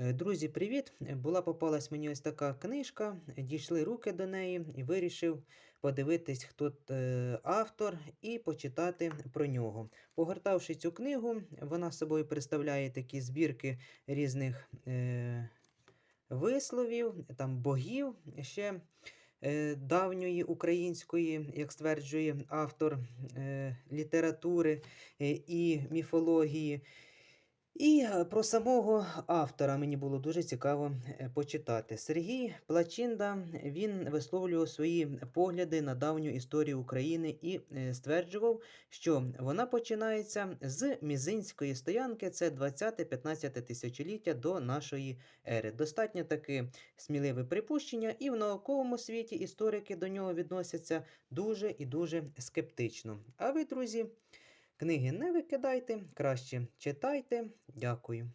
Е, Друзі, привіт! Була попалась мені ось така книжка, дійшли руки до неї і вирішив подивитись, хто е, автор, і почитати про нього. Погортавши цю книгу, вона собою представляє такі збірки різних е, висловів, там богів ще е, давньої української, як стверджує автор е, літератури е, і міфології. І е, про самого автора мені було дуже цікаво е, почитати. Сергій Плачинда він висловлював свої погляди на давню історію України і е, стверджував, що вона починається з Мізинської стоянки, це 20-15 тисячоліття до нашої ери. Достатньо таки сміливе припущення, і в науковому світі історики до нього відносяться дуже і дуже скептично. А ви, друзі, Книги не викидайте, краще читайте. Дякую.